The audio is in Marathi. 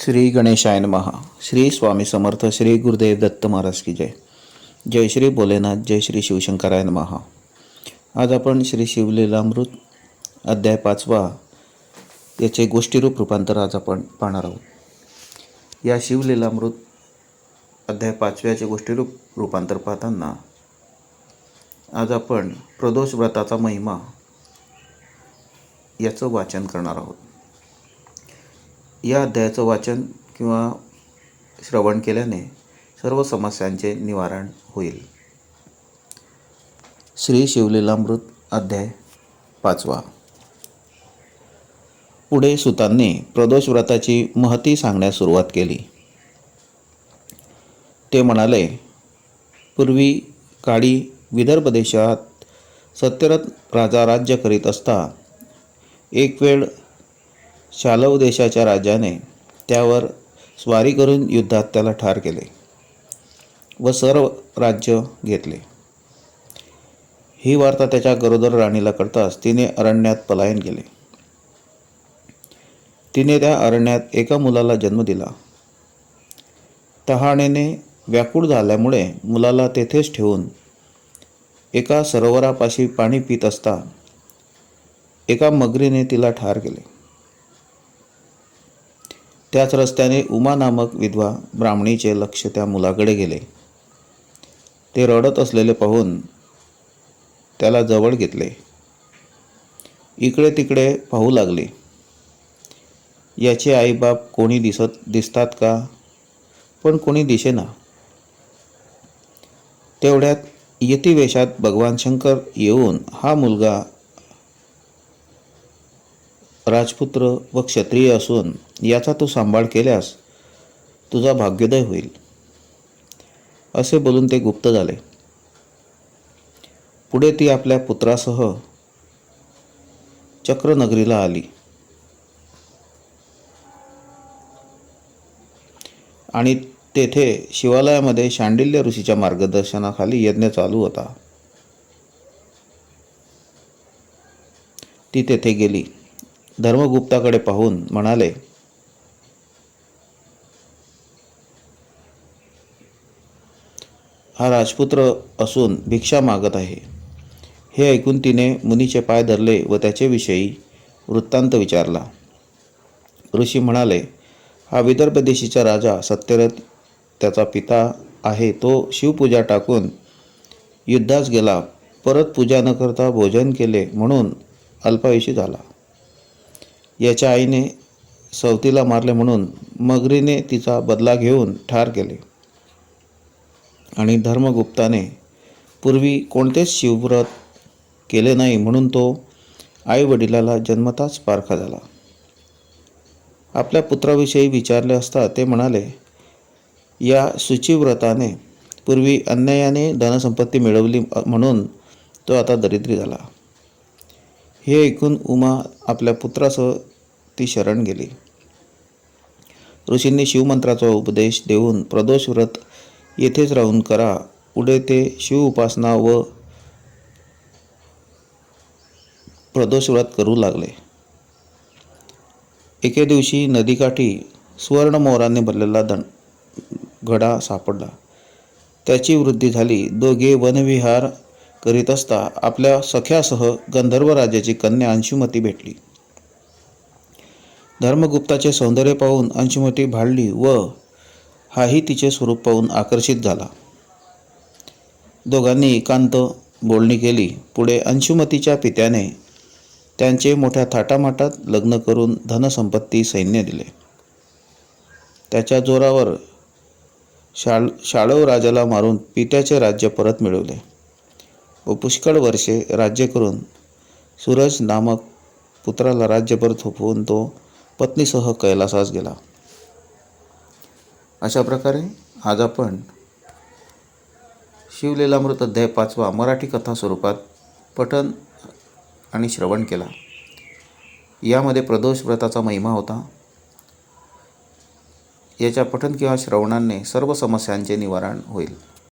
श्री गणेशाय महा श्री स्वामी समर्थ श्री गुरुदेव दत्त महाराज की जय. जय श्री भोलेनाथ जय श्री शिवशंकराय महा आज आपण श्री शिवलीलामृत अध्याय पाचवा याचे गोष्टीरूप रूपांतर आज आपण पाहणार आहोत. या शिवलीलामृत अध्याय पाचव्याचे गोष्टीरूप रूपांतर पाहताना आज आपण प्रदोष व्रताचा महिमा याचं वाचन करणार आहोत. या अध्यायाचं वाचन किंवा श्रवण केल्याने सर्व समस्यांचे निवारण होईल. श्री शिवलीलामृत अध्याय पाचवा. पुढे सुतांनी प्रदोष व्रताची महती सांगण्यास सुरुवात केली. ते म्हणाले पूर्वी काळी विदर्भ देशात सत्यरथ राजा राज्य करीत असता एक वेळ शालव देशाच्या राजाने त्यावर स्वारी करून युद्धात त्याला ठार केले व सर्व राज्य घेतले. ही वार्ता त्याच्या गरोदर राणीला कळताच तिने अरण्यात पलायन केले. तिने त्या अरण्यात एका मुलाला जन्म दिला. तहाणेने व्याकुळ झाल्यामुळे मुलाला तेथेच ठेवून एका सरोवरापाशी पाणी पित असता एका मगरीने तिला ठार केले. त्याच रस्त्याने उमा नामक विधवा ब्राह्मणीचे लक्ष त्या मुलाकडे गेले. ते रडत असलेले पाहून त्याला जवळ घेतले. इकडे तिकडे पाहू लागले. याचे आईबाप कोणी दिसत दिसतात का? पण कोणी दिसेना. तेवढ्यात यती वेशात भगवान शंकर येऊन हा मुलगा राजपुत्र व क्षत्रिय असून याचा तू सांभाळ केल्यास तुझा भाग्योदय होईल. असे बोलून ते गुप्त झाले. पुढे ती आपल्या पुत्रासह चक्रनगरीला आली. आणि तेथे शिवालयामध्ये शांडिल्य ऋषीच्या मार्गदर्शनाखाली यज्ञ चालू होता. ती तेथे गेली. धर्मगुप्ताकडे पाहून म्हणाले हा राजपुत्र असून भिक्षा मागत आहे. हे ऐकून तिने मुनीचे पाय धरले व त्याच्याविषयी वृत्तांत विचारला. ऋषी म्हणाले हा विदर्भ देशीचा राजा सत्यरथ त्याचा पिता आहे. तो शिवपूजा टाकून युद्धास गेला. परत पूजा न करता भोजन केले म्हणून अल्पायुषी झाला. याच्या आईने सवतीला मारले म्हणून मगरीने तिचा बदला घेऊन ठार केले. आणि धर्मगुप्ताने पूर्वी कोणतेच शिवव्रत केले नाही म्हणून तो आई वडिलाला जन्मताच पारखा झाला. आपल्या पुत्राविषयी विचारले असता ते म्हणाले या सुचिव्रताने पूर्वी अन्यायाने धनसंपत्ती मिळवली म्हणून तो आता दरिद्री झाला. हे ऐकून उमा आपल्या पुत्रासह ती शरण गेली. ऋषींनी शिवमंत्राचा उपदेश देऊन प्रदोष व्रत येथेच राहून करा. पुढे ते शिव उपासना व प्रदोष व्रत करू लागले. एके दिवशी नदीकाठी सुवर्णमोराने भरलेला दण घडा सापडला. त्याची वृद्धी झाली. दोघे वनविहार करीत असता आपल्या सख्यासह गंधर्व राजाची कन्या अंशुमती भेटली. धर्मगुप्ताचे सौंदर्य पाहून अंशुमती भाडली व हाही तिचे स्वरूप पाहून आकर्षित झाला. दोघांनी एकांत बोलणी केली. पुढे अंशुमतीच्या पित्याने त्यांचे मोठ्या थाटामाटात लग्न करून धनसंपत्ती सैन्य दिले. त्याच्या जोरावर शाळ शाळव राजाला मारून पित्याचे राज्य परत मिळवले. व पुष्कळ वर्षे राज्य करून सूरज नामक पुत्राला राज्यभर थोपवून तो पत्नीसह कैलासास गेला. अशा प्रकारे आज आपण शिवलीलामृत अध्याय पाचवा मराठी कथा स्वरूपात पठन आणि श्रवण केला. यामध्ये प्रदोष व्रताचा महिमा होता. याच्या पठन किंवा श्रवणाने सर्व समस्यांचे निवारण होईल.